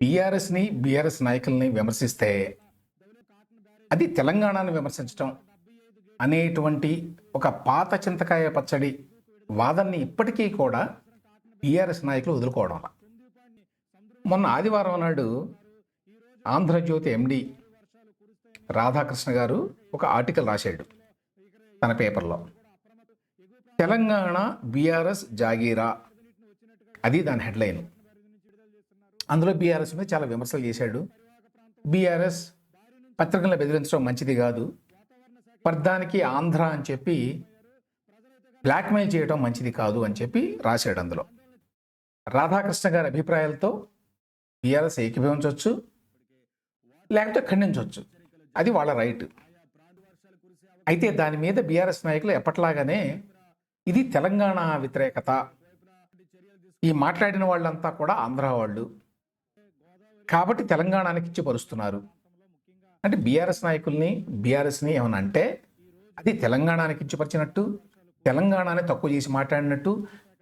బీఆర్ఎస్ని BRS నాయకుల్ని విమర్శిస్తే అది తెలంగాణను విమర్శించడం అనేటువంటి ఒక పాత చింతకాయ పచ్చడి వాదన్ని ఇప్పటికీ కూడా బీఆర్ఎస్ నాయకులు వదులుకోవడం మొన్న ఆదివారం నాడు ఆంధ్రజ్యోతి ఎండి రాధాకృష్ణ గారు ఒక ఆర్టికల్ రాశాడు తన పేపర్లో. తెలంగాణ బీఆర్ఎస్ జాగీరా అది దాని హెడ్లైన్. అందులో బీఆర్ఎస్ మీద చాలా విమర్శలు చేశాడు. బీఆర్ఎస్ పత్రికలను బెదిరించడం మంచిది కాదు. పర్దానికి ఆంధ్ర అని చెప్పి బ్లాక్మెయిల్ చేయడం మంచిది కాదు అని చెప్పి రాశాడు అందులో. రాధాకృష్ణ గారి అభిప్రాయాలతో బీఆర్ఎస్ ఏకీభవించవచ్చు లేకపోతే ఖండించవచ్చు. అది వాళ్ళ రైట్. అయితే దాని మీద బీఆర్ఎస్ నాయకులు ఎప్పట్లాగానే ఇది తెలంగాణ వ్యతిరేకత. ఈ మాట్లాడిన వాళ్ళంతా కూడా ఆంధ్ర వాళ్ళు. కాబట్టి తెలంగాణకి ఇచ్చి పరుస్తున్నారు అంటే బీఆర్ఎస్ నాయకుల్ని బీఆర్ఎస్ని ఏమన్నా అంటే అది తెలంగాణకి ఇచ్చిపరిచినట్టు తెలంగాణని తక్కువ చేసి మాట్లాడినట్టు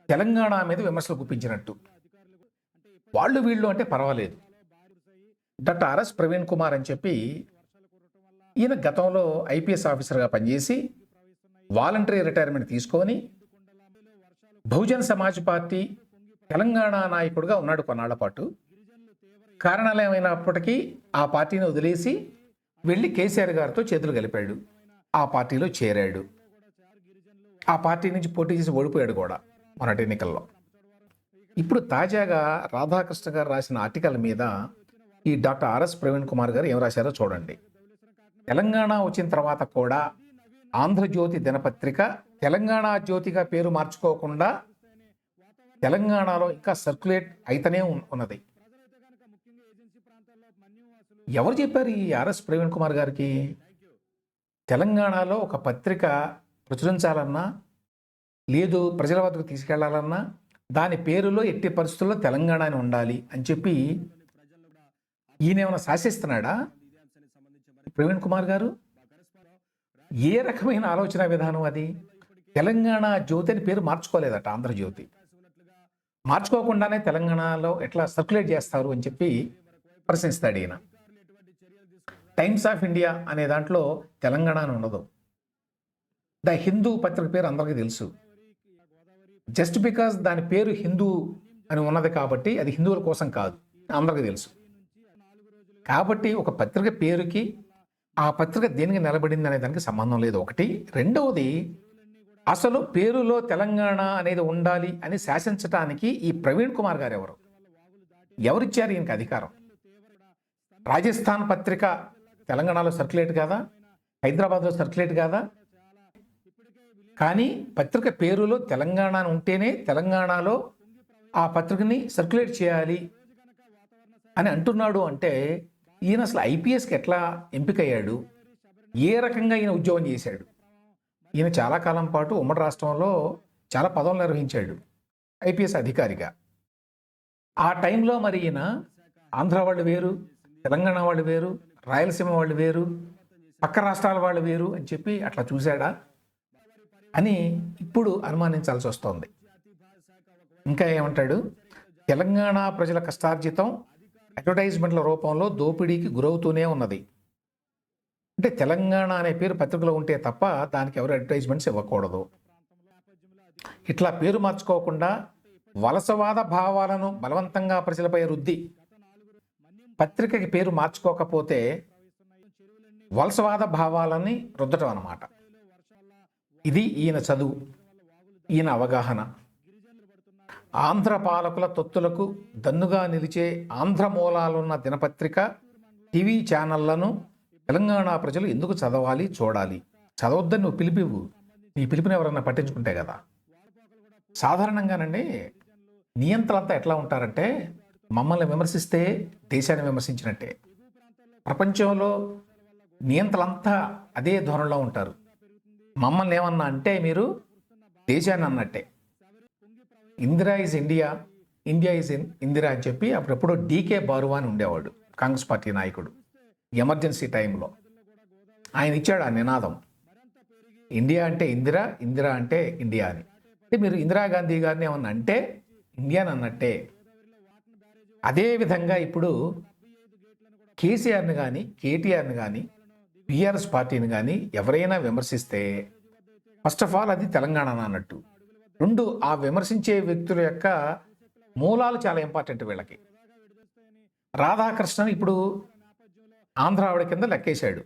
తెలంగాణ మీద విమర్శలు గుప్పించినట్టు. వాళ్ళు వీళ్ళు అంటే పర్వాలేదు. డాక్టర్ ఆర్ఎస్ ప్రవీణ్ కుమార్ అని చెప్పి ఈయన గతంలో ఐపీఎస్ ఆఫీసర్గా పనిచేసి వాలంటరీ రిటైర్మెంట్ తీసుకొని బహుజన్ సమాజ్ పార్టీ తెలంగాణ నాయకుడిగా ఉన్నాడు కొన్నాళ్ళ పాటు. కారణాలు ఏమైనప్పటికీ ఆ పార్టీని వదిలేసి వెళ్ళి కేసీఆర్ గారితో చేతులు కలిపాడు. ఆ పార్టీలో చేరాడు. ఆ పార్టీ నుంచి పోటీ చేసి ఓడిపోయాడు కూడా మొన్నటి ఎన్నికల్లో. ఇప్పుడు తాజాగా రాధాకృష్ణ గారు రాసిన ఆర్టికల్ మీద ఈ డాక్టర్ ఆర్ఎస్ ప్రవీణ్ కుమార్ గారు ఏం రాశారో చూడండి. తెలంగాణ వచ్చిన తర్వాత కూడా ఆంధ్రజ్యోతి దినపత్రిక తెలంగాణ జ్యోతిగా పేరు మార్చుకోకుండా తెలంగాణలో ఇంకా సర్క్యులేట్ అయితేనే ఉన్నది. ఎవరు చెప్పారు ఈ ఆర్ఎస్ ప్రవీణ్ కుమార్ గారికి? తెలంగాణలో ఒక పత్రిక ప్రచురించాలన్నా లేదు ప్రజల వద్దకు తీసుకెళ్ళాలన్నా దాని పేరులో ఎట్టి పరిస్థితుల్లో తెలంగాణ అని ఉండాలి అని చెప్పి ఈయన ఏమైనా శాసిస్తున్నాడా? ప్రవీణ్ కుమార్ గారు? ఏ రకమైన ఆలోచన విధానం అది? తెలంగాణ జ్యోతి అని పేరు మార్చుకోలేదట ఆంధ్రజ్యోతి. మార్చుకోకుండానే తెలంగాణలో ఎట్లా సర్క్యులేట్ చేస్తారు అని చెప్పి ప్రశ్నిస్తాడు ఈయన. టైమ్స్ ఆఫ్ ఇండియా అనే దాంట్లో తెలంగాణ అని ఉండదు. ద హిందూ పత్రిక పేరు అందరికీ తెలుసు. జస్ట్ బికాస్ దాని పేరు హిందూ అని ఉన్నది కాబట్టి అది హిందువుల కోసం కాదు. అందరికీ తెలుసు. కాబట్టి ఒక పత్రిక పేరుకి ఆ పత్రిక దేనికి నిలబడింది అనే దానికి సంబంధం లేదు. ఒకటి. రెండవది అసలు పేరులో తెలంగాణ అనేది ఉండాలి అని శాసించటానికి ఈ ప్రవీణ్ కుమార్ గారు ఎవరు? ఎవరిచ్చారు ఈయనకి అధికారం? రాజస్థాన్ పత్రిక తెలంగాణలో సర్క్యులేట్ కాదా? హైదరాబాద్లో సర్క్యులేట్ కాదా? కానీ పత్రిక పేరులో తెలంగాణ అని ఉంటేనే తెలంగాణలో ఆ పత్రికని సర్క్యులేట్ చేయాలి అని అంటున్నాడు అంటే ఈయన అసలు ఐపీఎస్కి ఎట్లా ఎంపికయ్యాడు? ఏ రకంగా ఈయన ఉద్యోగం చేశాడు? ఈయన చాలా కాలం పాటు ఉమ్మడి రాష్ట్రంలో చాలా పదవులు నిర్వహించాడు ఐపీఎస్ అధికారిగా. ఆ టైంలో మరి ఈయన ఆంధ్ర వాళ్ళు వేరు తెలంగాణ వాళ్ళు వేరు రాయలసీమ వాళ్ళు వేరు పక్క రాష్ట్రాల వాళ్ళు వేరు అని చెప్పి అట్లా చూశాడా అని ఇప్పుడు అనుమానించాల్సి వస్తోంది. ఇంకా ఏమంటాడు? తెలంగాణ ప్రజల కష్టార్జితం అడ్వర్టైజ్మెంట్ల రూపంలో దోపిడీకి గురవుతూనే ఉన్నది. అంటే తెలంగాణ అనే పేరు పత్రికలో ఉంటే తప్ప దానికి ఎవరు అడ్వర్టైజ్మెంట్స్ ఇవ్వకూడదు. ఇట్లా పేరు మార్చుకోకుండా వలసవాద భావాలను బలవంతంగా ప్రజలపై రుద్ది పత్రికకి పేరు మార్చుకోకపోతే వలసవాద భావాలని రుద్దటం అన్నమాట. ఇది ఈయన చదువు ఈయన అవగాహన. ఆంధ్ర పాలకుల తొత్తులకు దన్నుగా నిలిచే ఆంధ్ర మూలాలున్న దినపత్రిక టీవీ ఛానళ్ళను తెలంగాణ ప్రజలు ఎందుకు చదవాలి చూడాలి? చదవద్దని నువ్వు పిలిపివు నీ పిలుపుని ఎవరన్నా పట్టించుకుంటే కదా. సాధారణంగానండి నియంత్రణ అంతా ఎట్లా ఉంటారంటే మమ్మల్ని విమర్శిస్తే దేశాన్ని విమర్శించినట్టే. ప్రపంచంలో నియంత్రణంతా అదే ధోరణిలో ఉంటారు. మమ్మల్ని ఏమన్నా అంటే మీరు దేశాన్ని అన్నట్టే. Indira is India India is in Indira అని చెప్పి అప్పుడప్పుడు డీకే బారువా అని ఉండేవాడు కాంగ్రెస్ పార్టీ నాయకుడు. ఎమర్జెన్సీ టైంలో. ఆయన ఇచ్చాడు ఆ నినాదం. ఇండియా అంటే ఇందిరా ఇందిరా అంటే ఇండియా అని. అంటే మీరు ఇందిరాగాంధీ గారిని ఏమన్నా అంటే ఇండియన్ అన్నట్టే. అదేవిధంగా ఇప్పుడు కేసీఆర్ని కానీ కేటీఆర్ని కానీ బీఆర్ఎస్ పార్టీని కానీ ఎవరైనా విమర్శిస్తే ఫస్ట్ ఆఫ్ ఆల్ అది తెలంగాణ అన్నట్టు. రెండు ఆ విమర్శించే వ్యక్తుల యొక్క మూలాలు చాలా ఇంపార్టెంట్ వీళ్ళకి. రాధాకృష్ణన్ ఇప్పుడు ఆంధ్ర ఆవిడ కింద లెక్కేశాడు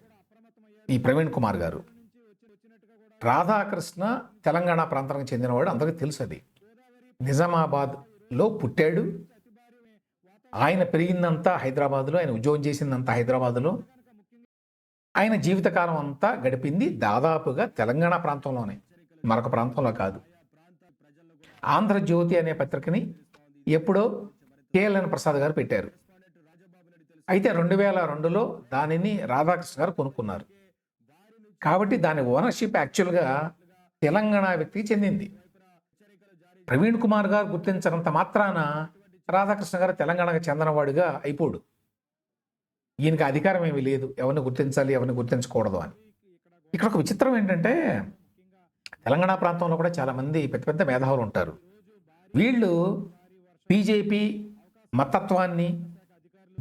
ఈ ప్రవీణ్ కుమార్ గారు. రాధాకృష్ణ తెలంగాణ ప్రాంతానికి చెందినవాడు అందరికీ తెలుసు అది. నిజామాబాద్లో పుట్టాడు ఆయన పెరిగిందంతా హైదరాబాద్లో ఆయన ఉద్యోగం చేసిందంతా హైదరాబాద్లో. ఆయన జీవితకాలం అంతా గడిపింది దాదాపుగా తెలంగాణ ప్రాంతంలోనే. మరొక ప్రాంతంలో కాదు. ఆంధ్రజ్యోతి అనే పత్రికని ఎప్పుడో కేఎల్ఎన్ ప్రసాద్ గారు పెట్టారు. అయితే రెండు వేల రెండులో దానిని రాధాకృష్ణ గారు కొనుక్కున్నారు. కాబట్టి దాని ఓనర్షిప్ యాక్చువల్గా తెలంగాణ వ్యక్తికి చెందింది. ప్రవీణ్ కుమార్ గారు గుర్తించినంత మాత్రాన రాధాకృష్ణ గారు తెలంగాణకు చెందినవాడుగా అయిపోడు. ఈయనకి అధికారం ఏమీ లేదు. ఎవరిని గుర్తించాలి ఎవరిని గుర్తించకూడదు అని. ఇక్కడ ఒక విచిత్రం ఏంటంటే తెలంగాణ ప్రాంతంలో కూడా చాలామంది పెద్ద పెద్ద మేధావులు ఉంటారు. వీళ్ళు బీజేపీ మతత్వాన్ని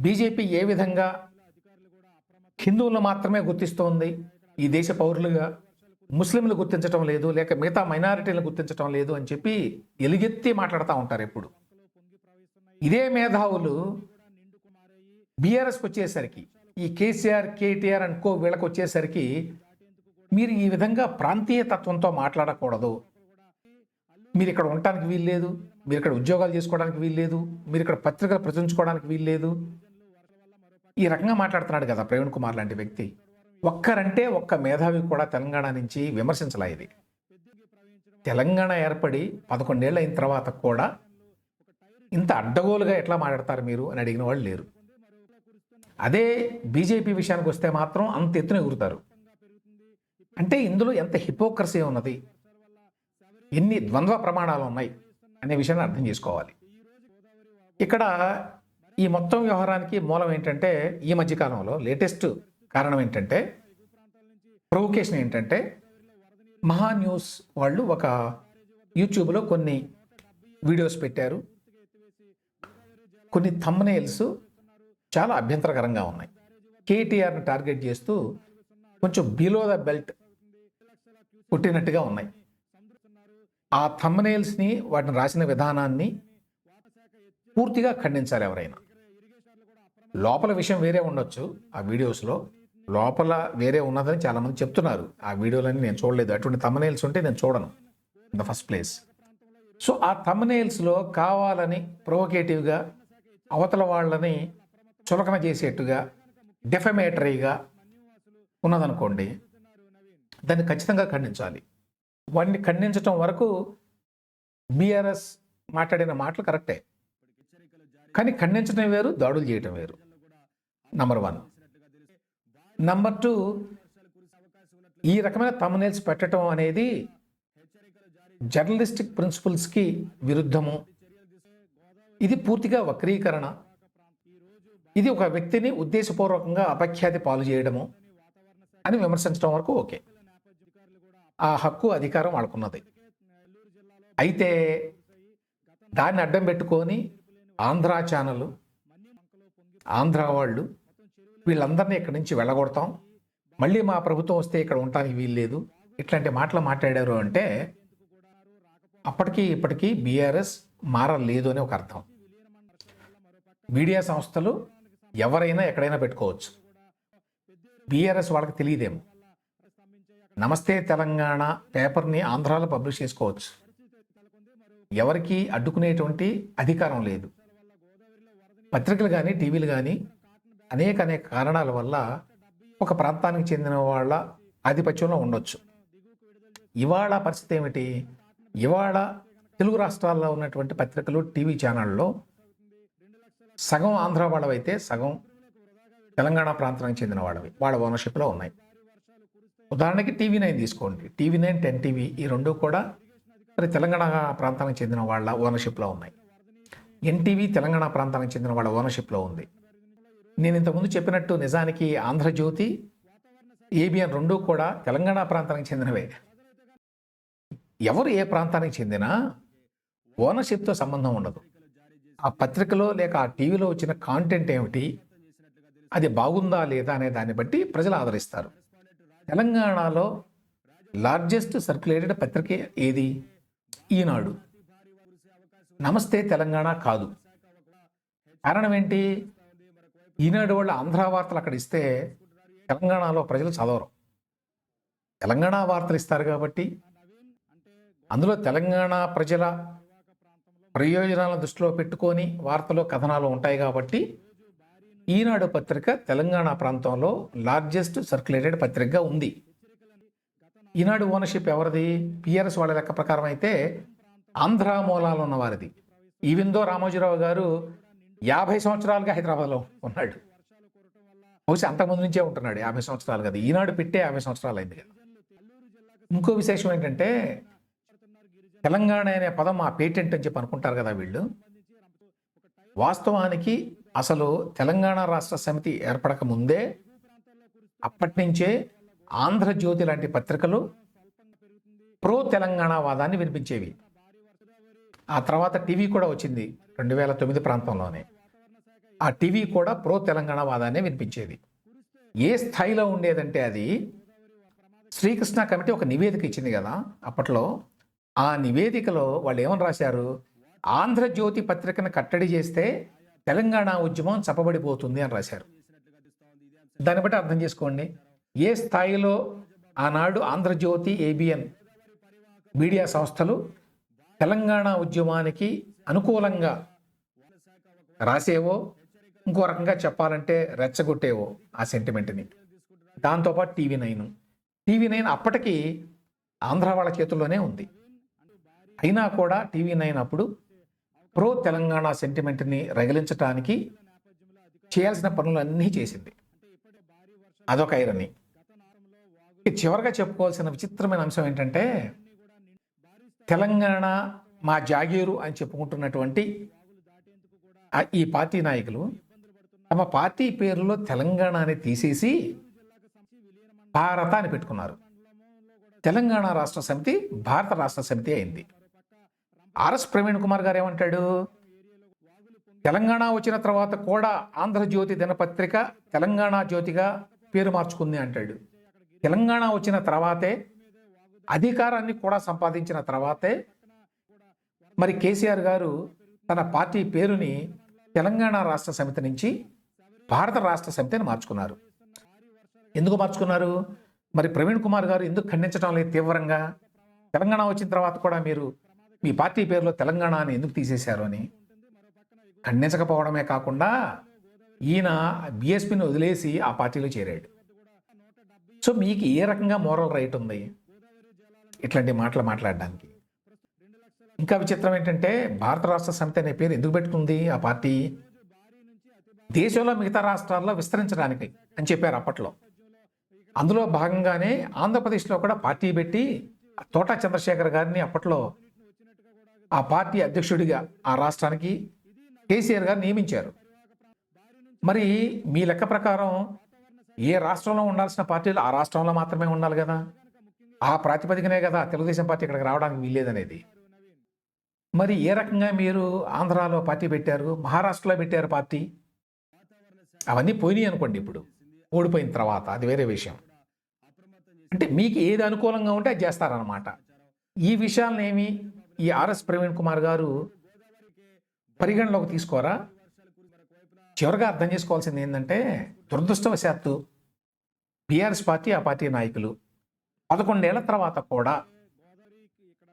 బీజేపీ ఏ విధంగా హిందువులను మాత్రమే గుర్తిస్తోంది ఈ దేశ పౌరులుగా ముస్లింలు గుర్తించడం లేదు లేక మిగతా మైనారిటీలను గుర్తించడం లేదు అని చెప్పి ఎలుగెత్తి మాట్లాడుతూ ఉంటారు ఎప్పుడు. ఇదే మేధావులు బీఆర్ఎస్కి వచ్చేసరికి ఈ కేసీఆర్ కేటీఆర్ అనుకో వీళ్ళకి వచ్చేసరికి మీరు ఈ విధంగా ప్రాంతీయ తత్వంతో మాట్లాడకూడదు. మీరు ఇక్కడ ఉండటానికి వీల్లేదు మీరు ఇక్కడ ఉద్యోగాలు చేసుకోవడానికి వీల్లేదు మీరు ఇక్కడ పత్రికలు ప్రచురించుకోవడానికి వీల్లేదు ఈ రకంగా మాట్లాడుతున్నాడు కదా ప్రవీణ్ కుమార్ లాంటి వ్యక్తి. ఒక్కరంటే ఒక్క మేధావి కూడా తెలంగాణ నుంచి విమర్శించలేదు తెలంగాణ ఏర్పడి పదకొండేళ్ళు అయిన తర్వాత కూడా ఇంత అడ్డగోలుగా ఎట్లా మాట్లాడతారు మీరు అని అడిగిన వాళ్ళు లేరు. అదే బీజేపీ విషయానికి వస్తే మాత్రం అంత ఎత్తున ఎగురుతారు. అంటే ఇందులో ఎంత హిపోక్రసీ ఉన్నది? ఎన్ని ద్వంద్వ ప్రమాణాలు ఉన్నాయి? అనే విషయాన్ని అర్థం చేసుకోవాలి. ఇక్కడ ఈ మొత్తం వ్యవహారానికి మూలం ఏంటంటే ఈ మధ్యకాలంలో లేటెస్ట్ కారణం ఏంటంటే ప్రొవొకేషన్ ఏంటంటే మహా న్యూస్ వాళ్ళు ఒక యూట్యూబ్లో కొన్ని వీడియోస్ పెట్టారు. కొన్ని థమ్నేల్స్ చాలా అభ్యంతరకరంగా ఉన్నాయి. కేటీఆర్ని టార్గెట్ చేస్తూ కొంచెం బిలో ద బెల్ట్ పుట్టినట్టుగా ఉన్నాయి. ఆ థమ్నేల్స్ని వాటిని రాసిన విధానాన్ని పూర్తిగా ఖండించాలి ఎవరైనా. లోపల విషయం వేరే ఉండొచ్చు. ఆ వీడియోస్లో లోపల వేరే ఉన్నదని చాలామంది చెప్తున్నారు. ఆ వీడియోలన్నీ నేను చూడలేదు. అటువంటి తమ్మనేల్స్ ఉంటే నేను చూడను. In the first place so ఆ తమ్మనేల్స్లో కావాలని ప్రొవకేటివ్గా అవతల వాళ్ళని చులకన చేసేట్టుగా డెఫమేటరీగా ఉన్నదనుకోండి దాన్ని ఖచ్చితంగా ఖండించాలి. వాడిని ఖండించటం వరకు బీఆర్ఎస్ మాట్లాడిన మాటలు కరెక్టే. కానీ ఖండించడం వేరు దాడులు చేయటం వేరు. నంబర్ వన్ నంబర్ టూ ఈ రకమైన తమ్నేల్స్ పెట్టడం అనేది జర్నలిస్టిక్ ప్రిన్సిపల్స్కి విరుద్ధము. ఇది పూర్తిగా వక్రీకరణ. ఇది ఒక వ్యక్తిని ఉద్దేశపూర్వకంగా అపఖ్యాతి పాలు చేయడము అని విమర్శించడం వరకు ఓకే. ఆ హక్కు అధికారం వాళ్ళకున్నది. అయితే దాన్ని అడ్డం పెట్టుకొని ఆంధ్ర ఛానల్ ఆంధ్ర వాళ్ళు వీళ్ళందరినీ ఇక్కడి నుంచి వెళ్ళగొడతాం. మళ్ళీ మా ప్రభుత్వం వస్తే ఇక్కడ ఉండటానికి వీల్లేదు ఇట్లాంటి మాటలు మాట్లాడారు అంటే అప్పటికి ఇప్పటికీ బీఆర్ఎస్ మారలేదు అని ఒక అర్థం. మీడియా సంస్థలు ఎవరైనా ఎక్కడైనా పెట్టుకోవచ్చు. బీఆర్ఎస్ వాళ్ళకి తెలియదేమో. నమస్తే తెలంగాణ పేపర్ని ఆంధ్రాలో పబ్లిష్ చేసుకోవచ్చు. ఎవరికి అడ్డుకునేటువంటి అధికారం లేదు. పత్రికలు కానీ టీవీలు కానీ అనేక అనేక కారణాల వల్ల ఒక ప్రాంతానికి చెందిన వాళ్ళ ఆధిపత్యంలో ఉండొచ్చు. ఇవాళ పరిస్థితి ఏమిటి? ఇవాళ తెలుగు రాష్ట్రాల్లో ఉన్నటువంటి పత్రికలు టీవీ ఛానళ్ళలో సగం ఆంధ్ర వాళ్ళవైతే సగం తెలంగాణ ప్రాంతానికి చెందిన వాళ్ళవి. వాళ్ళ ఓనర్షిప్లో ఉన్నాయి. ఉదాహరణకి టీవీ నైన్ తీసుకోండి. టీవీ నైన్ టెన్ టీవీ ఈ రెండు కూడా మరి తెలంగాణ ప్రాంతానికి చెందిన వాళ్ళ ఓనర్షిప్లో ఉన్నాయి. ఎన్టీవీ తెలంగాణ ప్రాంతానికి చెందిన వాళ్ళ ఓనర్షిప్లో ఉంది. నేను ఇంతకుముందు చెప్పినట్టు నిజానికి ఆంధ్రజ్యోతి ఏబిఎన్ రెండు కూడా తెలంగాణ ప్రాంతానికి చెందినవే. ఎవరు ఏ ప్రాంతానికి చెందినా ఓనర్షిప్తో సంబంధం ఉండదు. ఆ పత్రికలో లేక ఆ టీవీలో వచ్చిన కాంటెంట్ ఏమిటి? అది బాగుందా లేదా అనే దాన్ని బట్టి ప్రజలు ఆదరిస్తారు. తెలంగాణలో లార్జెస్ట్ సర్క్యులేటెడ్ పత్రిక ఏది? ఈనాడు. నమస్తే తెలంగాణ కాదు. కారణం ఏంటి? ఈనాడు వాళ్ళ ఆంధ్ర వార్తలు అక్కడ ఇస్తే తెలంగాణలో ప్రజలు చదవరు. తెలంగాణ వార్తలు ఇస్తారు కాబట్టి అందులో తెలంగాణ ప్రజల ప్రయోజనాలను దృష్టిలో పెట్టుకొని వార్తలు కథనాలు ఉంటాయి కాబట్టి ఈనాడు పత్రిక తెలంగాణ ప్రాంతంలో లార్జెస్ట్ సర్క్యులేటెడ్ పత్రికగా ఉంది. ఈనాడు ఓనర్షిప్ ఎవరిది? పిఆర్ఎస్ వాళ్ళ లెక్క ప్రకారం అయితే ఆంధ్ర మూలాలు ఉన్నవారిది. ఈవిందో రామోజీరావు గారు యాభై సంవత్సరాలుగా హైదరాబాద్లో ఉన్నాడు. బహుశా అంతకుముందు నుంచే ఉంటున్నాడు యాభై సంవత్సరాలు కదా. ఈనాడు పెట్టే యాభై సంవత్సరాలు అయింది కదా. ఇంకో విశేషం ఏంటంటే తెలంగాణ అనే పదం ఆ పేటెంట్ అని చెప్పి అనుకుంటారు కదా వీళ్ళు. వాస్తవానికి అసలు తెలంగాణ రాష్ట్ర సమితి ఏర్పడక ముందే అప్పటి నుంచే ఆంధ్రజ్యోతి లాంటి పత్రికలు ప్రో తెలంగాణ వాదాన్ని వినిపించేవి. ఆ తర్వాత టీవీ కూడా వచ్చింది రెండు వేల తొమ్మిది ప్రాంతంలోనే. ఆ టీవీ కూడా ప్రో తెలంగాణ వాదాన్ని వినిపించేది. ఏ స్థాయిలో ఉండేదంటే అది శ్రీకృష్ణ కమిటీ ఒక నివేదిక ఇచ్చింది కదా అప్పట్లో. ఆ నివేదికలో వాళ్ళు ఏమని రాశారు ఆంధ్రజ్యోతి పత్రికను కట్టడి చేస్తే తెలంగాణ ఉద్యమం చప్పబడిపోతుంది అని రాశారు. దాన్ని బట్టి అర్థం చేసుకోండి. ఏ స్థాయిలో ఆనాడు ఆంధ్రజ్యోతి ఏబిఎన్ మీడియా సంస్థలు తెలంగాణ ఉద్యమానికి అనుకూలంగా రాసేవో ఇంకో రకంగా చెప్పాలంటే రెచ్చగొట్టేవో ఆ సెంటిమెంట్ని. దాంతోపాటు టీవీ నైన్. టీవీ నైన్ అప్పటికి ఆంధ్ర వాళ్ళ చేతుల్లోనే ఉంది. అయినా కూడా టీవీ నైన్ అప్పుడు ప్రో తెలంగాణ సెంటిమెంట్ని రగిలించడానికి చేయాల్సిన పనులన్నీ చేసింది. అదొక ఐరని చివరిగా చెప్పుకోవాల్సిన విచిత్రమైన అంశం ఏంటంటే తెలంగాణ మా జాగీరు అని చెప్పుకుంటున్నటువంటి ఈ పార్టీ నాయకులు తమ పార్టీ పేరులో తెలంగాణ అని తీసేసి భారత అని పెట్టుకున్నారు. తెలంగాణ రాష్ట్ర సమితి భారత రాష్ట్ర సమితి అయింది. ఆర్ఎస్ ప్రవీణ్ కుమార్ గారు ఏమంటాడు? తెలంగాణ వచ్చిన తర్వాత కూడా ఆంధ్రజ్యోతి దినపత్రిక తెలంగాణ జ్యోతిగా పేరు మార్చుకుంది అంటాడు. తెలంగాణ వచ్చిన తర్వాతే అధికారాన్ని కూడా సంపాదించిన తర్వాతే మరి కేసీఆర్ గారు తన పార్టీ పేరుని తెలంగాణ రాష్ట్ర సమితి నుంచి భారత రాష్ట్ర సమితి అని మార్చుకున్నారు. ఎందుకు మార్చుకున్నారు? మరి ప్రవీణ్ కుమార్ గారు ఎందుకు ఖండించడం లేదు తీవ్రంగా? తెలంగాణ వచ్చిన తర్వాత కూడా మీరు మీ పార్టీ పేరులో తెలంగాణ అని ఎందుకు తీసేశారు అని ఖండించకపోవడమే కాకుండా ఈయన బీఎస్పీని వదిలేసి ఆ పార్టీలో చేరాడు. సో మీకు ఏ రకంగా మోరల్ రైట్ ఉంది ఇట్లాంటి మాటలు మాట్లాడడానికి? ఇంకా విచిత్రం ఏంటంటే భారత రాష్ట్ర సమితి అనే పేరు ఎందుకు పెట్టుకుంది ఆ పార్టీ? దేశంలో మిగతా రాష్ట్రాల్లో విస్తరించడానికి అని చెప్పారు అప్పట్లో. అందులో భాగంగానే ఆంధ్రప్రదేశ్లో కూడా పార్టీ పెట్టి తోటా చంద్రశేఖర్ గారిని అప్పట్లో ఆ పార్టీ అధ్యక్షుడిగా ఆ రాష్ట్రానికి కేసీఆర్ గారు నియమించారు. మరి మీ లెక్క ప్రకారం ఏ రాష్ట్రంలో ఉండాల్సిన పార్టీలు ఆ రాష్ట్రంలో మాత్రమే ఉండాలి కదా? ఆ ప్రాతిపదికనే కదా తెలుగుదేశం పార్టీ ఇక్కడికి రావడానికి వీల్లేదనేది. మరి ఏ రకంగా మీరు ఆంధ్రాలో పార్టీ పెట్టారు? మహారాష్ట్రలో పెట్టారు పార్టీ? అవన్నీ పోయినాయి అనుకోండి ఇప్పుడు. ఓడిపోయిన తర్వాత. అది వేరే విషయం. అంటే మీకు ఏది అనుకూలంగా ఉంటే అది చేస్తారనమాట ఈ విషయాలనేమి ఈ ఆర్ఎస్ ప్రవీణ్ కుమార్ గారు పరిగణలోకి తీసుకోరా? చివరిగా అర్థం చేసుకోవాల్సింది ఏంటంటే దురదృష్టవశాత్తు బీఆర్ఎస్ పార్టీ ఆ పార్టీ నాయకులు పదకొండేళ్ళ తర్వాత కూడా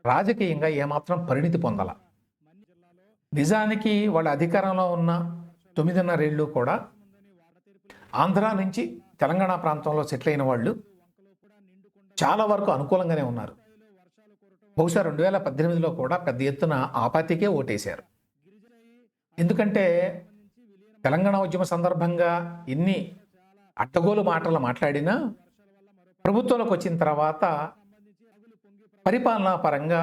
రాజకీయంగా ఏమాత్రం పరిణితి పొందాల. నిజానికి వాళ్ళ అధికారంలో ఉన్న తొమ్మిదిన్నరేళ్ళు కూడా ఆంధ్ర నుంచి తెలంగాణ ప్రాంతంలో సెటిల్ అయిన వాళ్ళు చాలా వరకు అనుకూలంగానే ఉన్నారు. బహుశా రెండు వేల పద్దెనిమిదిలో కూడా పెద్ద ఎత్తున ఆపాతికే ఓటేశారు. ఎందుకంటే తెలంగాణ ఉద్యమ సందర్భంగా ఎన్ని అట్టగోలు మాటలు మాట్లాడినా ప్రభుత్వంలోకి వచ్చిన తర్వాత పరిపాలనా పరంగా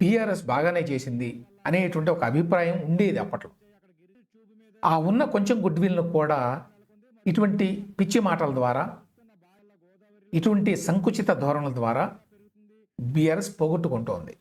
టీఆర్ఎస్ బాగానే చేసింది అనేటువంటి ఒక అభిప్రాయం ఉండేది అప్పట్లో. ఆ ఉన్న కొంచెం గుడ్ విల్ను కూడా ఇటువంటి పిచ్చి మాటల ద్వారా ఇటువంటి సంకుచిత ధోరణుల ద్వారా బీఆర్ఎస్ పోగొట్టుకుంటోంది.